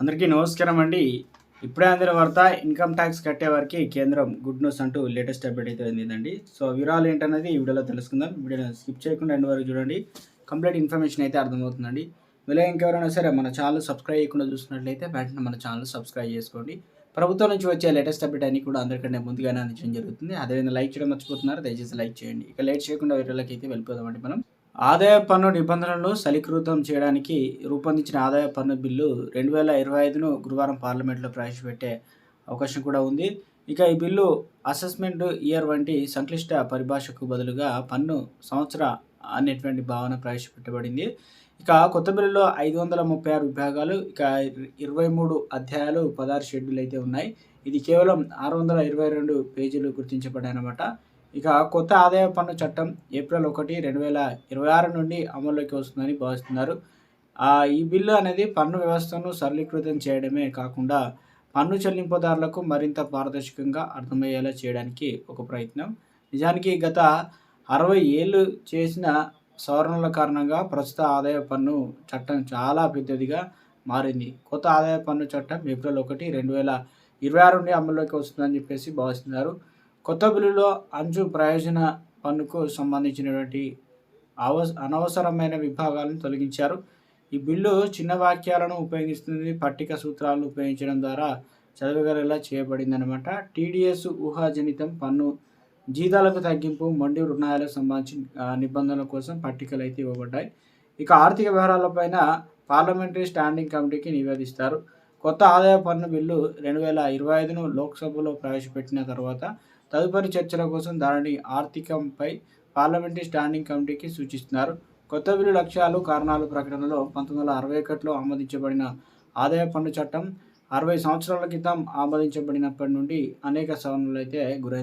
అందరికీ నమస్కారం అండి. ఇప్పుడే అందిన వార్త ఇన్కమ్ ట్యాక్స్ కట్టే వారికి కేంద్రం గుడ్ న్యూస్ అంటూ లేటెస్ట్ అప్డేట్ అయితే ఉందండి సో వివరాలు ఏంటనేది ఈ వీడియోలో తెలుసుకుందాం. వీడియో స్కిప్ చేయకుండా ఎండ్ వరకు చూడండి. కంప్లీట్ ఇన్ఫర్మేషన్ అయితే అర్థమవుతుందండి. మీలో ఇంకెవరైనా సరే మన ఛానల్ సబ్స్క్రైబ్ చేయకుండా చూసినట్లయితే వెంటనే మన ఛానల్ సబ్స్క్రైబ్ చేసుకోండి. ప్రభుత్వం నుంచి వచ్చే లేటెస్ట్ అప్డేట్ అన్ని కూడా అందరికంటే ముందుగానే అందించడం జరుగుతుంది. అదేవిధంగా లైక్ చేయడం మర్చిపోతున్నారు. దయచేసి లైక్ చేయండి. ఇక లేట్ చేయకుండా వీడియోలోకి అయితే వెళ్ళిపోదామండి మనం. ఆదాయ పన్ను నిబంధనలను సలీకృతం చేయడానికి రూపొందించిన ఆదాయ పన్ను బిల్లు రెండు వేల ఇరవై ఐదును గురువారం పార్లమెంట్లో ప్రవేశపెట్టే అవకాశం కూడా ఉంది. ఇక ఈ బిల్లు అసెస్మెంట్ ఇయర్ వంటి సంక్లిష్ట పరిభాషకు బదులుగా పన్ను సంవత్సర అనేటువంటి భావన ప్రవేశపెట్టబడింది. ఇక కొత్త బిల్లులో ఐదు వందల ముప్పై ఆరు విభాగాలు ఇక ఇరవై మూడు అధ్యాయాలు పదహారు షెడ్యూల్ అయితే ఉన్నాయి. ఇది కేవలం ఆరు వందల ఇరవై రెండు పేజీలు గుర్తించబడ్డాయన్నమాట. ఇక కొత్త ఆదాయ పన్ను చట్టం ఏప్రిల్ ఒకటి రెండు వేల ఇరవై ఆరు నుండి అమల్లోకి వస్తుందని భావిస్తున్నారు. ఈ బిల్లు అనేది పన్ను వ్యవస్థను సరళీకృతం చేయడమే కాకుండా పన్ను చెల్లింపుదారులకు మరింత పారదర్శకంగా అర్థమయ్యేలా చేయడానికి ఒక ప్రయత్నం. నిజానికి గత అరవై ఏళ్ళు చేసిన సవరణల కారణంగా ప్రస్తుత ఆదాయ పన్ను చట్టం చాలా పెద్దదిగా మారింది. కొత్త ఆదాయ పన్ను చట్టం ఏప్రిల్ ఒకటి రెండు వేల ఇరవై ఆరు నుండి అమల్లోకి వస్తుందని చెప్పేసి భావిస్తున్నారు. కొత్త బిల్లులో అంచు ప్రయోజన పన్నుకు సంబంధించినటువంటి అవ అనవసరమైన విభాగాలను తొలగించారు. ఈ బిల్లు చిన్న వాక్యాలను ఉపయోగిస్తుంది పట్టిక సూత్రాలను ఉపయోగించడం ద్వారా చదవగలిగేలా చేయబడిందనమాట టీడీఎస్ ఊహాజనితం పన్ను జీతాలకు తగ్గింపు మొండి రుణాలకు సంబంధించిన నిబంధనల కోసం పట్టికలు అయితే ఇవ్వబడ్డాయి. ఇక ఆర్థిక వ్యవహారాలపైన పార్లమెంటరీ స్టాండింగ్ కమిటీకి నివేదిస్తారు. కొత్త ఆదాయ పన్ను బిల్లు రెండు వేల ఇరవై ఐదును లోక్సభలో ప్రవేశపెట్టిన తర్వాత తదుపరి చర్చల కోసం దానిని ఆర్థికంపై పార్లమెంటరీ స్టాండింగ్ కమిటీకి సూచిస్తున్నారు. కొత్త బిల్లు లక్ష్యాలు కారణాలు ప్రకటనలో పంతొమ్మిది వందల అరవై ఒకటిలో ఆమోదించబడిన ఆదాయ పన్ను చట్టం అరవై సంవత్సరాల క్రితం ఆమోదించబడినప్పటి నుండి అనేక సవరణలు అయితే గురై